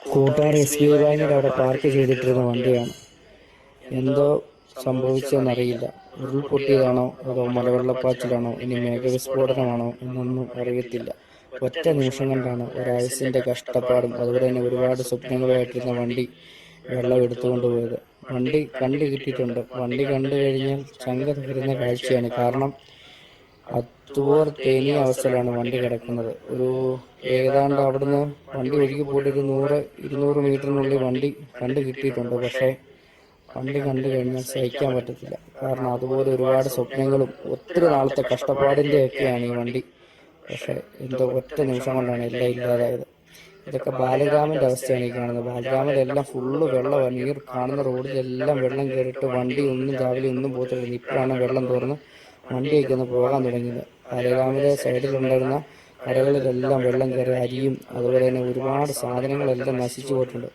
കൂട്ടുകാർ S B I അവിടെ park ചെയ്തിട്ടിരുന്ന വണ്ടിയാണ്. എന്തോ സംഭവിച്ചെന്നറിയില്ല. ഉരുൾപൊട്ടിയതാണോ അതോ മലവെള്ളപ്പാച്ചിലാണോ? ഇനി മേഘവിസ്ഫോടനമാണോ എന്നൊന്നും അറിയത്തില്ല. ഒറ്റ നിമിഷം കൊണ്ടാണ് ഒരായുസിന്റെ കഷ്ടപ്പാടും അതുപോലെ തന്നെ ഒരുപാട് സ്വപ്നങ്ങളുമായിട്ടിരുന്ന വണ്ടി വെള്ളം എടുത്തുകൊണ്ട് പോയത്. വണ്ടി കണ്ടു കിട്ടിയിട്ടുണ്ട്. വണ്ടി കണ്ടു കഴിഞ്ഞാൽ ചങ്ക തകരുന്ന കാഴ്ചയാണ്. കാരണം അതുപോലെ തേനിയ അവസ്ഥയിലാണ് വണ്ടി കിടക്കുന്നത്. ഒരു ഏതാണ്ട് അവിടുന്ന് വണ്ടി ഒഴുകി പോയിട്ട് ഒരു നൂറ് ഇരുന്നൂറ് മീറ്ററിനുള്ളിൽ വണ്ടി കണ്ടു കിട്ടിയിട്ടുണ്ട്. പക്ഷേ വണ്ടി കണ്ടു കഴിഞ്ഞാൽ സഹിക്കാൻ പറ്റത്തില്ല. കാരണം അതുപോലെ ഒരുപാട് സ്വപ്നങ്ങളും ഒത്തിരി നാളത്തെ കഷ്ടപ്പാടിന്റെ ഒക്കെയാണ് ഈ വണ്ടി. പക്ഷെ എന്തോ ഒറ്റ നിമിഷം കൊണ്ടാണ് എല്ലാം ഇല്ലാതായത്. ഇതൊക്കെ ബാലഗ്രാമിന്റെ അവസ്ഥയാണ് ഈ കാണുന്നത്. ബാലഗ്രാമിലെല്ലാം ഫുള്ള് വെള്ളമാണ് നീർ കാണുന്ന റോഡിലെല്ലാം വെള്ളം കയറിയിട്ട് വണ്ടി ഒന്നും രാവിലെ ഒന്നും പോകത്തില്ല ഇപ്പോഴാണ് വെള്ളം തുറന്ന് വണ്ടിയൊക്കെ ഒന്ന് പോകാൻ തുടങ്ങിയത്. ബാലഗ്രാമിലെ സൈഡിലുണ്ടായിരുന്ന കരകളിലെല്ലാം വെള്ളം കയറി അരിയും അതുപോലെ തന്നെ ഒരുപാട് സാധനങ്ങളെല്ലാം നശിച്ചു പോയിട്ടുണ്ട്.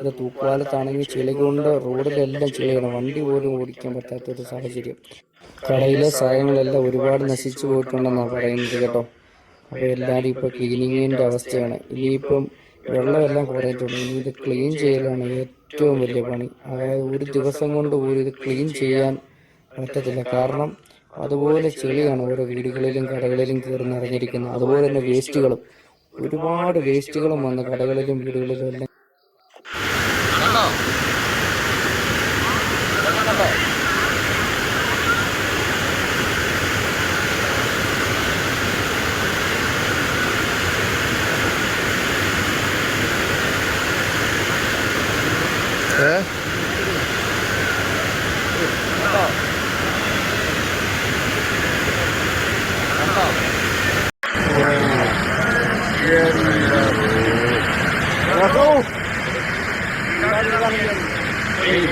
ഇത് തൂക്കുപാലത്താണെങ്കിൽ ചെളി കൊണ്ട് റോഡിലെല്ലാം ചെളിയാണ് വണ്ടി പോലും ഓടിക്കാൻ പറ്റാത്ത ഒരു സാഹചര്യം. കടയിലെ സാധനങ്ങളെല്ലാം ഒരുപാട് നശിച്ചു പോയിട്ടുണ്ടെന്നാണ് പറയുന്നത് കേട്ടോ. അപ്പോൾ എല്ലാവരും ഇപ്പോൾ ക്ലീനിങ്ങിന്റെ അവസ്ഥയാണ്. ഇനിയിപ്പം വെള്ളമെല്ലാം കുറേ ഇനി ഇത് ക്ലീൻ ചെയ്യലാണ് ഏറ്റവും വലിയ പണി. അതായത് ഒരു ദിവസം കൊണ്ട് പോലും ഇത് ക്ലീൻ ചെയ്യാൻ പറ്റത്തില്ല. കാരണം അതുപോലെ ചെളിയാണ് ഓരോ വീടുകളിലും കടകളിലും കയറി നിറഞ്ഞിരിക്കുന്നത്. അതുപോലെ തന്നെ വേസ്റ്റുകളും. ഒരുപാട് വേസ്റ്റുകളും വന്ന് കടകളിലും വീടുകളിലും എല്ലാം 本。え Yeah. এই